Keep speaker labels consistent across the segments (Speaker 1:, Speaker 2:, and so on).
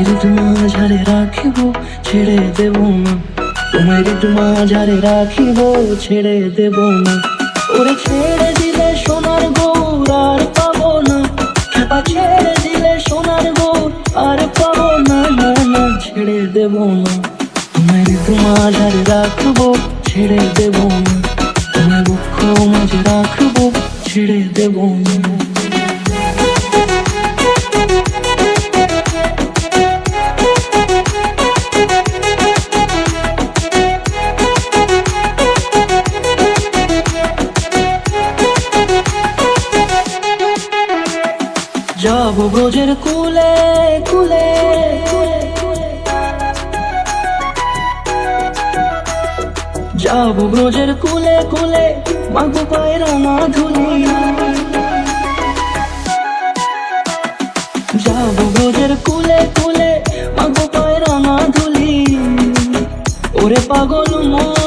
Speaker 1: তোমায় ঋতু মাঝারে রাখিব, ছেড়ে দেব না। তোমায় ঋতু মাঝারে রাখিব, ছেড়ে দেব না। ওরে ছেড়ে দিলে সোনার গৌর আর পাবো না। খেপা ছেড়ে দিলে সোনার গৌর আর পাবো না না না, ছেড়ে দেব না। তোমায় ঋতু মাঝারে রাখব, ছেড়ে দেব না। তোমায় বক্ষ মাঝে রাখব, ছেড়ে দেব না। ব্রজের কুলে কুলে যাব ব্রজের কুলে কুলে মাগো পায়ের ধুলি যাব ব্রজের কুলে কুলে মাগো পায়ের ধুলি ওরে পাগল মন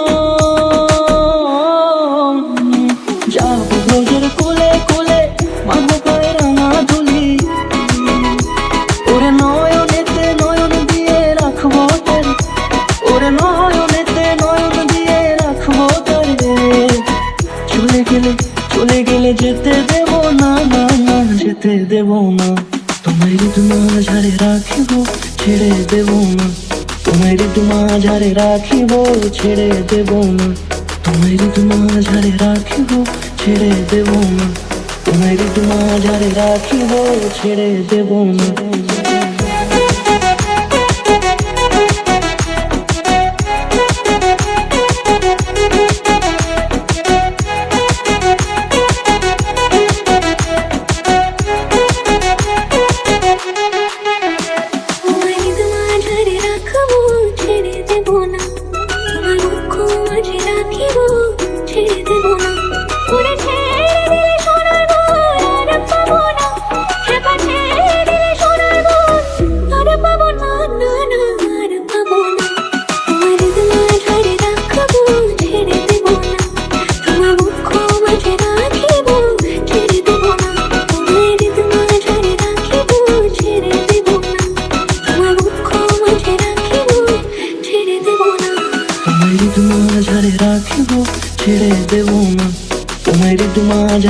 Speaker 1: ওরে নয়নেতে নয়ন দিয়ে রাখব তোর। ওরে নয়নেতে নয়ন দিয়ে রাখব তোর চলে গেলে চলে গেলে যেতে দেব না না না, যেতে দেব না। তোমায় ঋতু মাঝারে রাখিব, ছেড়ে দেব না। তোমায় ঋতু মাঝারে রাখিব, ছেড়ে দেব না। দেব না। তোমায়
Speaker 2: তোমার রাখিব ছেড়ে দেব না।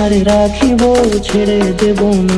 Speaker 2: মাঝারে রাখিব ছেড়ে দেব না।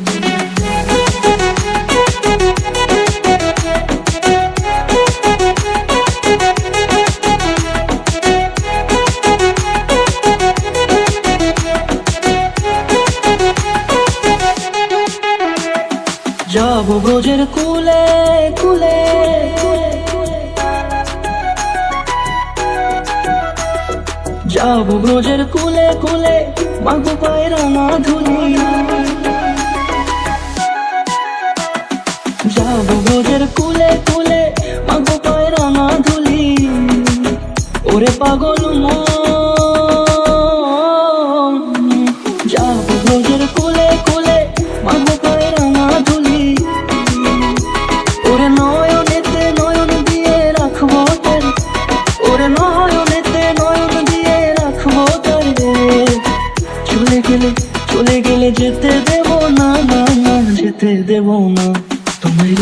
Speaker 1: মাগো পায়রা মাধুরী যাব ব্রজের কুলে কুলে মাগো পায়রা মাধুলি ওরে পাগল মন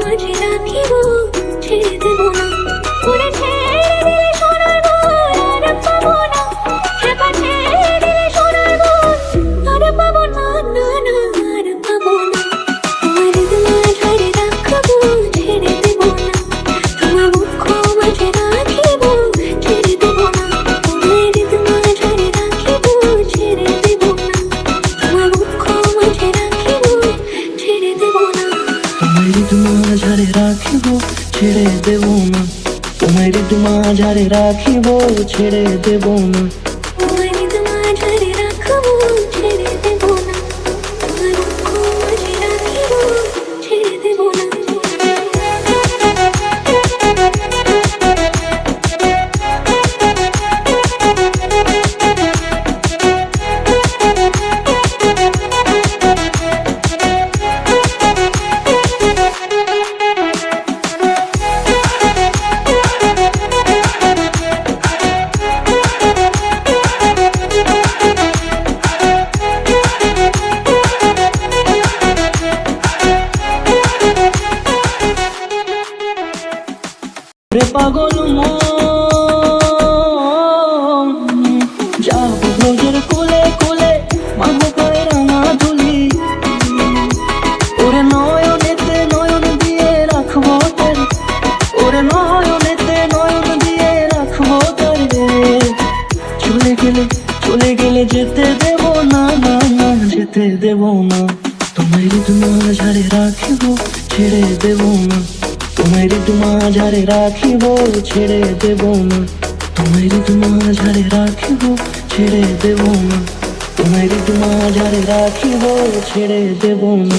Speaker 2: మజిలాకి ఓ చేతులు তোমারে রাখিব ছেড়ে দেব না। pagonu
Speaker 1: mo মাঝারে রাখিব, ছেড়ে দেব না। তোমার ঋতু মাঝারে রাখিব, ছেড়ে দেব না। তোমার ঋতু মাঝারে রাখিব, ছেড়ে দেব না।